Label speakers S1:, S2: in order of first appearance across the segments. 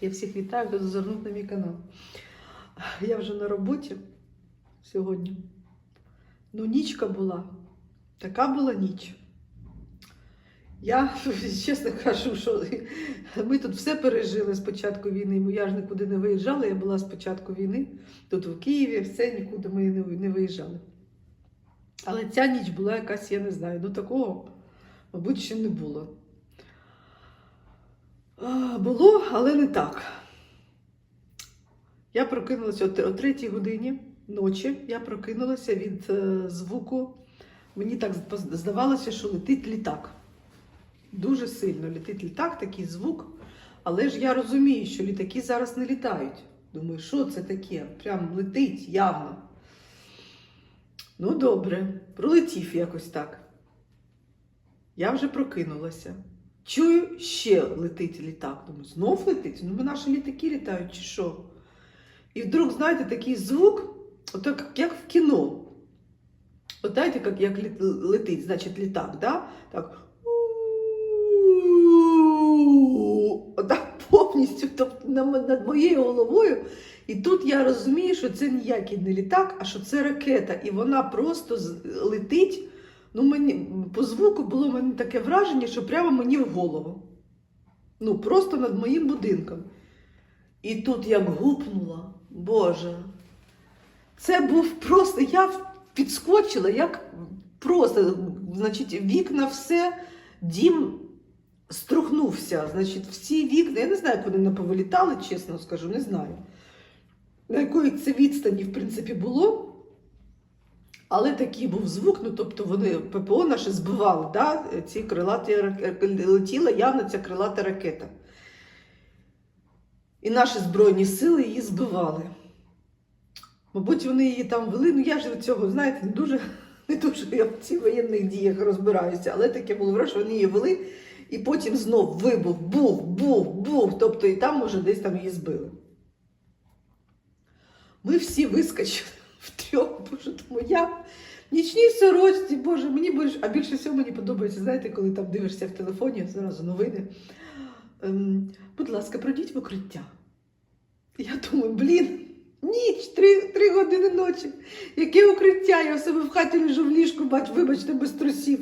S1: Я всіх вітаю, хто зазирнув на мій канал. Я вже на роботі сьогодні. Ну, нічка була. Така була ніч. Я чесно кажу, що ми тут все пережили з початку війни. Я ж нікуди не виїжджала, я була з початку війни. Тут в Києві, все, нікуди ми не, виїжджали. Але ця ніч була якась, я не знаю, ну такого, мабуть, ще не було. Було, але не так. Я прокинулася о третій годині ночі. Я прокинулася від е, звуку. Мені так здавалося, що летить літак. Дуже сильно летить літак, такий звук. Але ж я розумію, що літаки зараз не літають. Думаю, що це таке? Прям летить явно. Ну, добре, пролетів якось так. Я вже прокинулася. Чую, ще летить літак. Думаю, знов летить? Ну, наші літаки літають чи що? І вдруг, знаєте, такий звук, отак, як в кіно. От знаєте, як, як летить, значить, літак, да? так. Отак повністю тобто, на- над моєю головою. І тут я розумію, що це ніякий не літак, а що це ракета. І вона просто летить. Ну, мені по звуку було в мене таке враження, що прямо мені в голову. Ну, просто над моїм будинком. І тут як гупнула, Боже. Це був просто, я підскочила, як просто, значить, вікна все, дім струхнувся. Значить, всі вікна, я не знаю, як вони не повилітали, чесно скажу, не знаю. На якої це відстані, в принципі, було. Але такий був звук, ну тобто вони ППО наше збивали, да? ці крилаті летіла явно ця крилата ракета. І наші Збройні сили її збивали. Мабуть, вони її там вели. Ну я ж від цього, знаєте, не дуже, не дуже я в цих воєнних діях розбираюся, але таке було враження, що вони її вели, і потім знов вибух, бух, бух, бух. Тобто і там, може, десь там її збили. Ми всі вискочили втрьох, боже, тому я в нічній сорочці, боже, мені більше, а більше всього мені подобається, знаєте, коли там дивишся в телефоні, зразу новини. Ем, будь ласка, пройдіть в укриття. Я думаю, блін, ніч, три, три години ночі. Яке укриття? Я в себе в хаті лежу в ліжку, бач, вибачте, без трусів.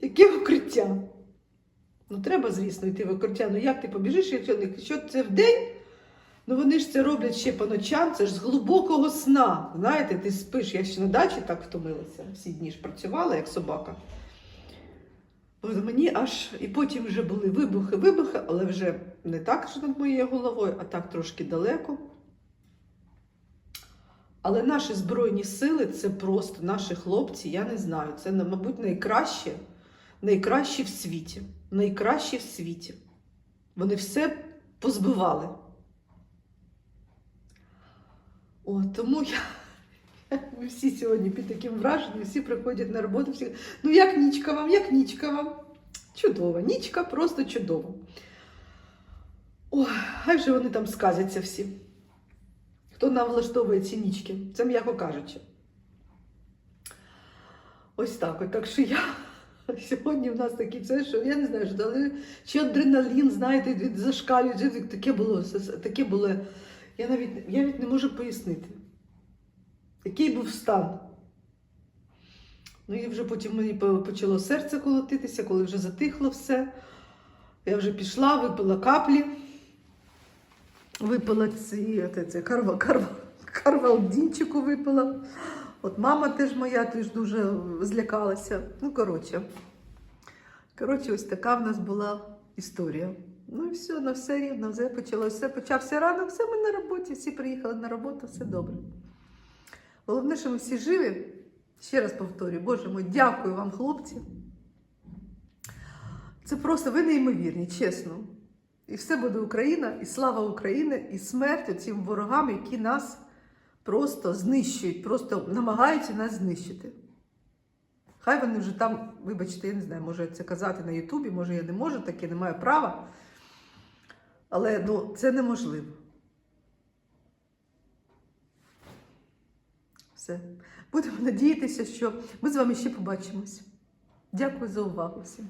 S1: Яке укриття? Ну, треба, звісно, йти в укриття. Ну як ти побіжиш, якщо, це вдень, ну вони ж це роблять ще по ночам, це ж з глибокого сна. Знаєте, ти спиш, я ще на дачі так втомилася. Всі дні ж працювала, як собака. Мені аж і потім вже були вибухи, вибухи, але вже не так що над моєю головою, а так трошки далеко. Але наші Збройні сили це просто наші хлопці, я не знаю. Це, мабуть, найкраще, найкращі в світі. Найкращі в світі. Вони все позбивали. О, тому я. Ми всі сьогодні під таким враженням, всі приходять на роботу, всі ну як нічка вам, як нічка вам? Чудово, нічка просто чудово. Ой, хай же вони там сказяться всі. Хто нам влаштовує ці нічки? Це м'яко кажучи. Ось так. От. Так що я сьогодні в нас такі все, що я не знаю, що чи адреналін, знаєте, від зашкалює. Таке було, таке було. Я навіть, я навіть не можу пояснити. Який був стан? Ну і вже потім мені почало серце колотитися, коли вже затихло все. Я вже пішла, випила каплі, випила ці, це, карва, карва, карвалдінчику випила. От мама теж моя теж дуже злякалася. Ну, коротше. Коротше, ось така в нас була історія. Ну і все, на все рівно, все почалося. Все почався ранок, все ми на роботі, всі приїхали на роботу, все добре. Головне, що ми всі живі. Ще раз повторюю, Боже мой, дякую вам, хлопці. Це просто ви неймовірні, чесно. І все буде Україна, і слава України, і смерть цим ворогам, які нас просто знищують, просто намагаються нас знищити. Хай вони вже там, вибачте, я не знаю, може це казати на Ютубі, може я не можу, таке не маю права. Але ну, це неможливо. Все. Будемо надіятися, що ми з вами ще побачимось. Дякую за увагу всім.